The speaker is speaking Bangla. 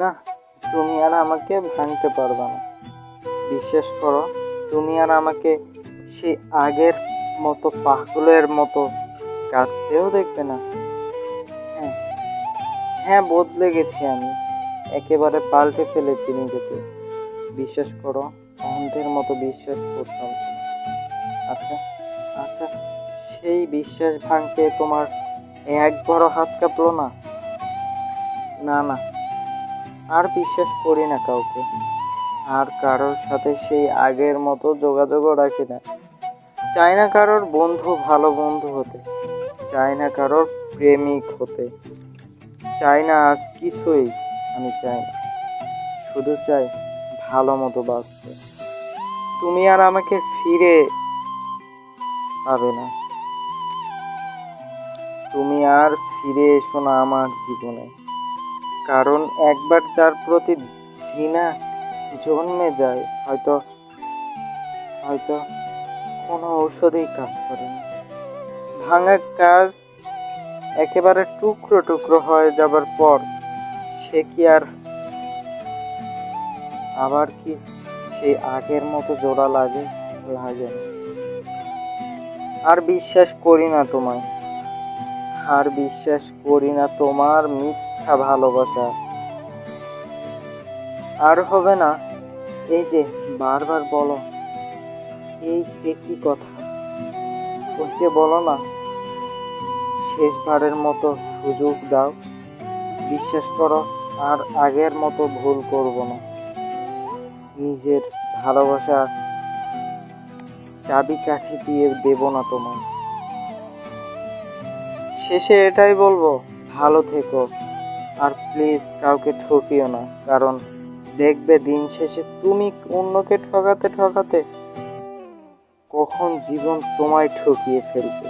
না, তুমি আর আমাকে ভাঙতে পারবে না। বিশ্বাস করো, তুমি আর আমাকে সেই আগের মতো পাগলের মতো কাঁদতেও দেখবে না। হ্যাঁ হ্যাঁ বদলে গেছি আমি। একেবারে পাল্টে ফেলেছি নিজেকে। বিশ্বাস করো, অন্ধের মতো বিশ্বাস করতাম। আচ্ছা আচ্ছা সেই বিশ্বাস ভাঙতে তোমার এক বড় হাত কাঁপলো না? না না আর বিশ্বাস করি না কাউকে। আর কারোর সাথে সেই আগের মতো যোগাযোগও রাখি না। চাই না কারোর বন্ধু, ভালো বন্ধু হতে। চাই না কারোর প্রেমিক হতে। চাই না আজ কিছুই আমি চাই না। শুধু চাই ভালো মতো বাঁচতে। তুমি আর আমাকে ফিরে পাবে না। তুমি আর ফিরে এসো না আমার জীবনে। কারণ একবার যার প্রতি ঘৃণা জন্মে যায়, হয়তো হয়তো কোনো ঔষধেই কাজ করে না। ভাঙা কাজ একেবারে টুকরো টুকরো হয়ে যাবার পর সে কি আর, আবার কি সেই আগের মতো জোড়া লাগে লাগে আর বিশ্বাস করি না তোমায়। আর বিশ্বাস করি না তোমার মিথ্যা ভালোবাসা। আর হবে না, এই যে বারবার বলো, এই যে কি কথা? ওই যে বলো না, শেষবারের মতো সুযোগ দাও, বিশ্বাস করো, আর আগের মতো ভুল করব না। নিজের ভালোবাসা চাবি কাঠি দিয়ে দেব না তোমায়। শেষে এটাই বলব, ভালো থেকো। আর প্লিজ কাউকে ঠকিও না, কারণ দেখবে দিন শেষে তুমি অন্যকে ঠকাতে ঠকাতে কখন জীবন তোমায় ঠকিয়ে ফেলবে।